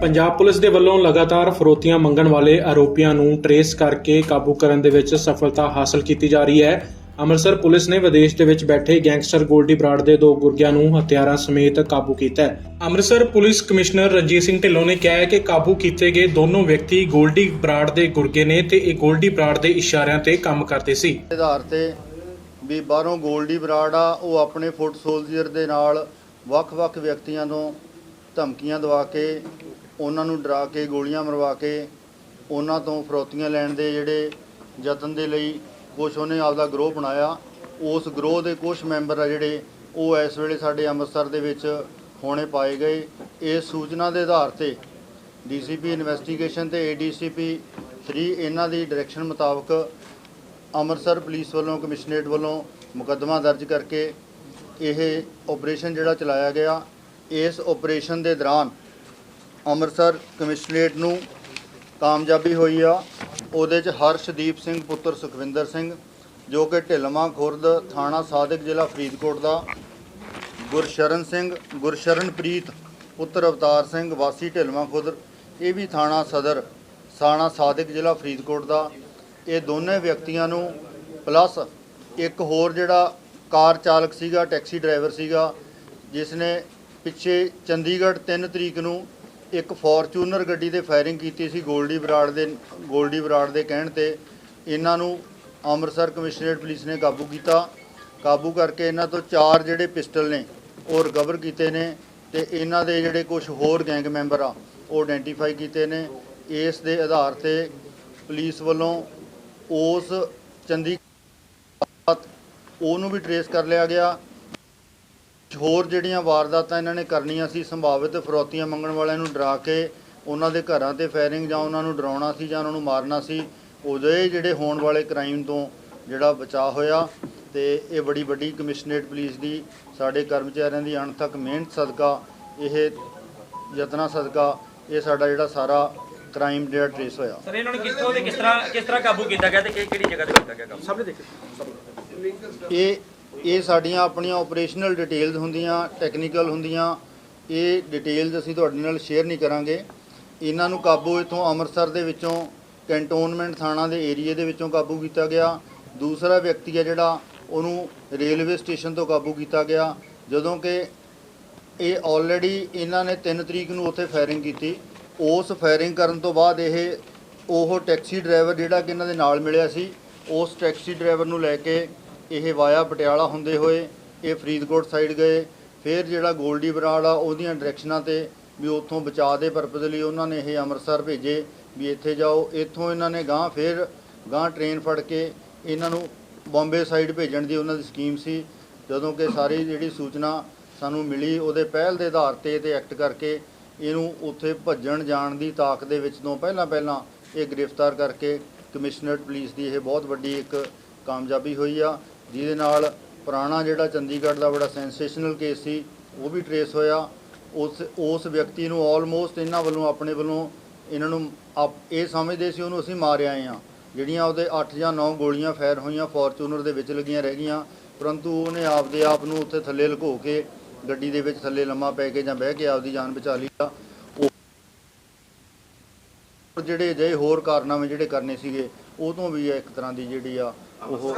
Punjab police ਦੇ ਵੱਲੋਂ ਲਗਾਤਾਰ ਫਰੋਤੀਆਂ ਮੰਗਣ ਵਾਲੇ ਆਰੋਪੀਆਂ ਨੂੰ ਟਰੇਸ ਕਰਕੇ ਕਾਬੂ ਕਰਨ ਦੇ ਵਿੱਚ ਸਫਲਤਾ ਹਾਸਲ ਕੀਤੀ ਜਾ ਰਹੀ ਹੈ। ਅੰਮ੍ਰਿਤਸਰ ਪੁਲਿਸ ਨੇ ਵਿਦੇਸ਼ ਦੇ ਵਿੱਚ ਬੈਠੇ ਗੈਂਗਸਟਰ ਗੋਲਡੀ ਬਰਾੜ ਦੇ ਦੋ ਗੁਰਗਿਆਂ ਨੂੰ ਹਥਿਆਰਾਂ ਸਮੇਤ ਕਾਬੂ ਕੀਤਾ ਹੈ। ਅੰਮ੍ਰਿਤਸਰ ਪੁਲਿਸ ਕਮਿਸ਼ਨਰ ਰਣਜੀਤ ਸਿੰਘ ਢਿੱਲੋਂ ਨੇ ਕਿਹਾ ਹੈ ਕਿ ਕਾਬੂ ਕੀਤੇ ਗਏ ਦੋਨੋਂ ਵਿਅਕਤੀ ਗੋਲਡੀ ਬਰਾੜ ਦੇ ਗੁਰਗੇ ਨੇ ਤੇ ਇਹ ਗੋਲਡੀ ਬਰਾੜ ਦੇ ਇਸ਼ਾਰਿਆਂ ਤੇ ਕੰਮ ਕਰਦੇ ਸੀ। ਆਧਾਰ ਤੇ ਵੀ ਬਾਹਰੋਂ ਗੋਲਡੀ ਬਰਾੜ ਆ, ਉਹ ਆਪਣੇ ਫੁੱਟ ਸੋਲਜਰ ਦੇ ਨਾਲ ਵੱਖ-ਵੱਖ ਵਿਅਕਤੀਆਂ ਨੂੰ ਧਮਕੀਆਂ ਦਵਾ ਕੇ ਉਹਨਾਂ ਨੂੰ ਡਰਾ ਕੇ, ਗੋਲੀਆਂ ਮਰਵਾ ਕੇ ਉਹਨਾਂ ਤੋਂ ਫਰੋਤੀਆਂ ਲੈਣ ਦੇ ਜਿਹੜੇ ਯਤਨ ਦੇ ਲਈ ਕੁਛ ਉਹਨੇ ਆਪਦਾ ਗਰੋਹ ਬਣਾਇਆ। ਉਸ ਗਰੋਹ ਦੇ ਕੁਝ ਮੈਂਬਰ ਆ ਜਿਹੜੇ ਉਹ ਇਸ ਵੇਲੇ ਸਾਡੇ ਅੰਮ੍ਰਿਤਸਰ ਦੇ ਵਿੱਚ ਹੋਣੇ ਪਾਏ ਗਏ। ਇਸ ਸੂਚਨਾ ਦੇ ਆਧਾਰ ਤੇ ਡੀਸੀਪੀ ਇਨਵੈਸਟੀਗੇਸ਼ਨ ਤੇ ਏਡੀਸੀਪੀ 3 ਇਹਨਾਂ ਦੀ ਡਾਇਰੈਕਸ਼ਨ ਮੁਤਾਬਕ ਅੰਮ੍ਰਿਤਸਰ ਪੁਲਿਸ ਵੱਲੋਂ, ਕਮਿਸ਼ਨਰੇਟ ਵੱਲੋਂ ਮੁਕੱਦਮਾ ਦਰਜ ਕਰਕੇ ਇਹ ਆਪਰੇਸ਼ਨ ਜਿਹੜਾ ਚਲਾਇਆ ਗਿਆ। ਇਸ ਆਪਰੇਸ਼ਨ ਦੇ ਦੌਰਾਨ ਅੰਮ੍ਰਿਤਸਰ ਕਮਿਸ਼ਨਰੇਟ ਨੂੰ ਕਾਮਯਾਬੀ ਹੋਈ ਆ। ਉਹਦੇ ਚ ਹਰਸ਼ਦੀਪ ਸਿੰਘ ਪੁੱਤਰ ਸੁਖਵਿੰਦਰ ਸਿੰਘ, ਜੋ ਕਿ ਢਿਲਮਾ ਖੁਰਦ ਥਾਣਾ ਸਾਦਿਕ ਜ਼ਿਲ੍ਹਾ ਫਰੀਦਕੋਟ ਦਾ। ਗੁਰਸ਼ਰਨ ਸਿੰਘ, ਗੁਰਸ਼ਰਨਪ੍ਰੀਤ ਪੁੱਤਰ ਅਵਤਾਰ ਸਿੰਘ, ਵਾਸੀ ਢਿਲਮਾ ਖੁਰਦ, ਇਹ ਵੀ ਥਾਣਾ ਸਦਰ ਥਾਣਾ ਸਾਦਿਕ ਜ਼ਿਲ੍ਹਾ ਫਰੀਦਕੋਟ ਦਾ। ਇਹ ਦੋਨੇ ਵਿਅਕਤੀਆਂ ਨੂੰ ਪਲੱਸ ਇੱਕ ਹੋਰ ਜਿਹੜਾ ਕਾਰ ਚਾਲਕ ਸੀਗਾ, ਟੈਕਸੀ ਡਰਾਈਵਰ ਸੀਗਾ, ਜਿਸ ਨੇ ਪਿੱਛੇ ਚੰਡੀਗੜ੍ਹ 3 ਤਰੀਕ ਨੂੰ ਇੱਕ ਫੋਰਚੂਨਰ ਗੱਡੀ ਤੇ ਫਾਇਰਿੰਗ ਕੀਤੀ ਸੀ ਗੋਲਡੀ ਬਰਾੜ ਦੇ, ਗੋਲਡੀ ਬਰਾੜ ਦੇ ਕਹਿਣ ਤੇ। ਇਹਨਾਂ ਨੂੰ ਅੰਮ੍ਰਿਤਸਰ ਕਮਿਸ਼ਨਰੇਟ ਪੁਲਿਸ ਨੇ ਕਾਬੂ ਕੀਤਾ। ਕਾਬੂ ਕਰਕੇ ਇਹਨਾਂ ਤੋਂ ਚਾਰ ਜਿਹੜੇ ਪਿਸਟਲ ਨੇ, ਉਹ ਰਿਕਵਰ ਕੀਤੇ ਨੇ ਤੇ ਇਹਨਾਂ ਦੇ ਜਿਹੜੇ ਕੁਝ ਹੋਰ ਗੈਂਗ ਮੈਂਬਰ ਆ, ਉਹ ਆਇਡੈਂਟੀਫਾਈ ਕੀਤੇ ਨੇ। ਇਸ ਦੇ ਆਧਾਰ ਤੇ ਪੁਲਿਸ ਵੱਲੋਂ ਉਸ ਚੰਦੀ ਉਹਨੂੰ ਵੀ ਟਰੇਸ ਕਰ ਲਿਆ ਗਿਆ। ਹੋਰ ਜਿਹੜੀਆਂ ਵਾਰਦਾਤਾਂ ਇਹਨਾਂ ਨੇ ਕਰਨੀਆਂ ਸੀ ਸੰਭਾਵਿਤ ਫਰੋਤੀਆਂ ਮੰਗਣ ਵਾਲਿਆਂ ਨੂੰ ਡਰਾ ਕੇ ਉਹਨਾਂ ਦੇ ਘਰਾਂ ਤੇ ਫਾਇਰਿੰਗ ਜਾਂ ਉਹਨਾਂ ਨੂੰ ਡਰਾਉਣਾ ਸੀ ਜਾਂ ਉਹਨਾਂ ਨੂੰ ਮਾਰਨਾ ਸੀ ਉਹਦੇ ਜਿਹੜੇ ਹੋਣ ਵਾਲੇ ਕ੍ਰਾਈਮ ਤੋਂ ਜਿਹੜਾ ਬਚਾਅ ਹੋਇਆ ਤੇ ਇਹ ਬੜੀ ਵੱਡੀ ਕਮਿਸ਼ਨਰੇਟ ਪੁਲਿਸ ਦੀ ਸਾਡੇ ਕਰਮਚਾਰੀਆਂ ਦੀ ਅਣਥੱਕ ਮਿਹਨਤ ਸਦਕਾ ਇਹ ਯਤਨਾਂ ਸਦਕਾ ਇਹ ਸਾਡਾ ਜਿਹੜਾ ਸਾਰਾ ਕ੍ਰਾਈਮ ਜਿਹੜਾ ਟਰੇਸ ਹੋਇਆ। ਸਰ ਇਹਨਾਂ ਨੂੰ ਕਿੱਥੋਂ ਤੇ ਕਿਸ ਤਰ੍ਹਾਂ ਕਿਸ ਤਰ੍ਹਾਂ ਕਾਬੂ ਕੀਤਾ ਗਿਆ ਤੇ ਕਿਹੜੀ ਜਗ੍ਹਾ ਤੇ ਕੀਤਾ ਗਿਆ ਕੰਮ? ਸਭ ਨੇ ਇਹ ਇਹ ਸਾਡੀਆਂ ਆਪਣੀਆਂ ਆਪਰੇਸ਼ਨਲ ਡਿਟੇਲਸ ਹੁੰਦੀਆਂ ਟੈਕਨੀਕਲ ਹੁੰਦੀਆਂ। ਇਹ ਡਿਟੇਲਸ ਅਸੀਂ ਤੁਹਾਡੇ ਨਾਲ ਸ਼ੇਅਰ ਨਹੀਂ ਕਰਾਂਗੇ। ਇਹਨਾਂ ਨੂੰ ਕਾਬੂ ਇਥੋਂ ਅੰਮ੍ਰਿਤਸਰ ਦੇ ਵਿੱਚੋਂ ਕੰਟੋਨਮੈਂਟ ਥਾਣਾ ਦੇ ਏਰੀਏ ਦੇ ਵਿੱਚੋਂ ਕਾਬੂ ਕੀਤਾ ਗਿਆ। ਦੂਸਰਾ ਵਿਅਕਤੀ ਹੈ ਜਿਹੜਾ, ਉਹਨੂੰ ਰੇਲਵੇ ਸਟੇਸ਼ਨ ਤੋਂ ਕਾਬੂ ਕੀਤਾ ਗਿਆ। ਜਦੋਂ ਕਿ ਇਹ ਆਲਰੇਡੀ ਇਹਨਾਂ ਨੇ 3 ਤਰੀਕ ਨੂੰ ਉੱਥੇ ਫਾਇਰਿੰਗ ਕੀਤੀ। ਉਸ ਫਾਇਰਿੰਗ ਕਰਨ ਤੋਂ ਬਾਅਦ ਇਹ ਉਹ ਟੈਕਸੀ ਡਰਾਈਵਰ ਜਿਹੜਾ ਕਿ ਇਹਨਾਂ ਦੇ ਨਾਲ ਮਿਲਿਆ ਸੀ, ਉਸ ਟੈਕਸੀ ਡਰਾਈਵਰ ਨੂੰ ਲੈ ਕੇ ਇਹ ਵਾਇਆ ਪਟਿਆਲਾ ਹੁੰਦੇ ਹੋਏ ਇਹ ਫਰੀਦਕੋਟ ਸਾਈਡ ਗਏ, ਫਿਰ ਜਿਹੜਾ ਗੋਲਡੀ ਬਰਾੜ ਆ, ਉਹਦੀਆਂ ਡਾਇਰੈਕਸ਼ਨਾਂ ਤੇ ਵੀ ਉੱਥੋਂ ਬਚਾਅ ਦੇ ਪਰਪਸ ਲਈ ਉਹਨਾਂ ਨੇ ਇਹ ਅੰਮ੍ਰਿਤਸਰ ਭੇਜੇ ਵੀ ਇੱਥੇ ਜਾਓ। ਇੱਥੋਂ ਇਹਨਾਂ ਨੇ ਗਾਂ ਫਿਰ ਗਾਂ ਟ੍ਰੇਨ ਫੜ ਕੇ ਇਹਨਾਂ ਨੂੰ ਬੰਬੇ ਸਾਈਡ ਭੇਜਣ ਦੀ ਉਹਨਾਂ ਦੀ ਸਕੀਮ ਸੀ। ਜਦੋਂ ਕਿ ਸਾਰੀ ਜਿਹੜੀ ਸੂਚਨਾ ਸਾਨੂੰ ਮਿਲੀ, ਉਹਦੇ ਪਹਿਲ ਦੇ ਆਧਾਰ ਤੇ ਤੇ ਐਕਟ ਕਰਕੇ ਇਹਨੂੰ ਉੱਥੇ ਭੱਜਣ ਜਾਣ ਦੀ ਤਾਕ ਦੇ ਵਿੱਚ ਤੋਂ ਪਹਿਲਾਂ ਪਹਿਲਾਂ ਇਹ ਗ੍ਰਿਫਤਾਰ ਕਰਕੇ ਕਮਿਸ਼ਨਰਟ ਪੁਲਿਸ ਦੀ ਇਹ ਬਹੁਤ ਵੱਡੀ ਇੱਕ ਕਾਮਯਾਬੀ ਹੋਈ ਆ। ਜਿਹਦੇ ਨਾਲ ਪੁਰਾਣਾ ਜਿਹੜਾ ਚੰਡੀਗੜ੍ਹ ਦਾ ਬੜਾ ਸੈਂਸੇਸ਼ਨਲ ਕੇਸ ਸੀ, ਉਹ ਵੀ ਟਰੇਸ ਹੋਇਆ। ਉਸ ਉਸ ਵਿਅਕਤੀ ਨੂੰ ਆਲਮੋਸਟ ਇਹਨਾਂ ਵੱਲੋਂ, ਆਪਣੇ ਵੱਲੋਂ ਇਹਨਾਂ ਨੂੰ ਆਪ- ਇਹ ਸਮਝਦੇ ਸੀ ਉਹਨੂੰ ਅਸੀਂ ਮਾਰਿਆ ਆਏ ਆ ਜਿਹੜੀਆਂ ਉਹਦੇ 8 ਜਾਂ 9 ਗੋਲੀਆਂ ਫਾਇਰ ਹੋਈਆਂ ਫੋਰਚੂਨਰ ਦੇ ਵਿੱਚ ਲੱਗੀਆਂ ਰਹਿ ਗਈਆਂ, ਪਰੰਤੂ ਉਹਨੇ ਆਪਦੇ ਆਪ ਨੂੰ ਉੱਥੇ ਥੱਲੇ ਲੁਕੋ ਕੇ ਗੱਡੀ ਦੇ ਵਿੱਚ ਥੱਲੇ ਲੰਮਾ ਪੈ ਕੇ ਜਾਂ ਬਹਿ ਕੇ ਆਪਦੀ ਜਾਨ ਬਚਾ ਲਈ ਆ। ਉਹ ਜਿਹੜੇ ਜੇ ਹੋਰ ਕਾਰਨਾਮੇ ਜਿਹੜੇ ਕਰਨੇ ਸੀਗੇ, ਉਹ ਤੋਂ ਵੀ ਇੱਕ ਤਰ੍ਹਾਂ ਦੀ ਜਿਹੜੀ ਆ, ਉਹ